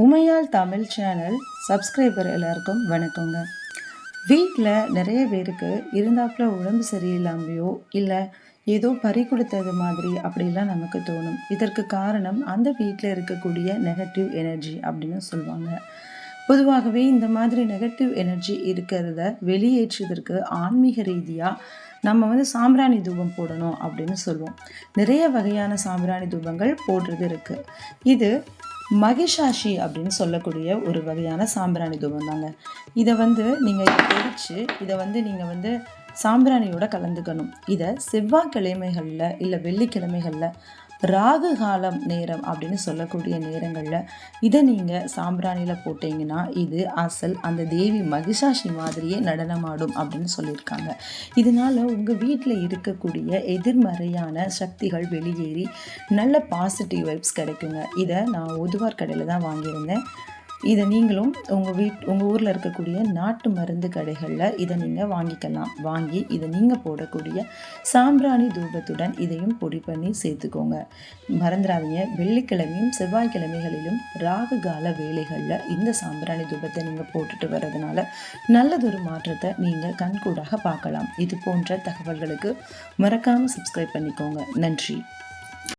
Umaiyal Tamil channel subscriber எல்லாருக்கும் வணக்கங்க. வீட்டில் நிறைய பேருக்கு இருந்தாப்புல உடம்பு சரியில்லாமையோ இல்லை ஏதோ பறி கொடுத்தது மாதிரி அப்படிலாம் நமக்கு தோணும். இதற்கு காரணம் அந்த வீட்டில் இருக்கக்கூடிய நெகட்டிவ் எனர்ஜி அப்படின்னு சொல்லுவாங்க. பொதுவாகவே இந்த மாதிரி நெகட்டிவ் எனர்ஜி இருக்கிறத வெளியேற்றுவதற்கு ஆன்மீக ரீதியாக நம்ம வந்து சாம்பிராணி தூபம் போடணும் அப்படின்னு சொல்லுவோம். நிறைய வகையான சாம்பிராணி தூபங்கள் போடுறது இருக்குது இது மகிஷாஷி அப்படின்னு சொல்லக்கூடிய ஒரு வகையான சாம்பிராணி தூபம் தாங்க. இதை வந்து நீங்கள் எரிச்சு இதை வந்து நீங்கள் வந்து சாம்பிராணியோட கலந்துக்கணும். இதை செவ்வாய்க்கிழமைகளில் இல்லை வெள்ளிக்கிழமைகளில் ராகு காலம் நேரம் அப்படின்னு சொல்லக்கூடிய நேரங்களில் இதை நீங்கள் சாம்பிராணியில் போட்டிங்கன்னா இது அசல் அந்த தேவி மகிஷாஷி மாதிரியே நடனமாடும் அப்படின்னு சொல்லியிருக்காங்க. இதனால் உங்கள் வீட்டில் இருக்கக்கூடிய எதிர்மறையான சக்திகள் வெளியேறி நல்ல பாசிட்டிவ் வைப்ஸ் கிடைக்குங்க. இதை நான் ஒதுவார் கடையில் தான் வாங்கியிருந்தேன். இதை நீங்களும் உங்கள் வீட் உங்கள் ஊரில் இருக்கக்கூடிய நாட்டு மருந்து கடைகளில் இதை நீங்கள் வாங்கிக்கலாம். வாங்கி இதை நீங்கள் போடக்கூடிய சாம்பிராணி தூபத்துடன் இதையும் பொடி பண்ணி சேர்த்துக்கோங்க. மறந்துடாதீங்க. வெள்ளிக்கிழமையும் செவ்வாய்க்கிழமைகளிலும் ராகு கால வேலைகளில் இந்த சாம்பிராணி தூபத்தை நீங்கள் போட்டுட்டு வர்றதுனால நல்லதொரு மாற்றத்தை நீங்கள் கண்கூடாக பார்க்கலாம். இது போன்ற தகவல்களுக்கு மறக்காமல் சப்ஸ்கிரைப் பண்ணிக்கோங்க. நன்றி.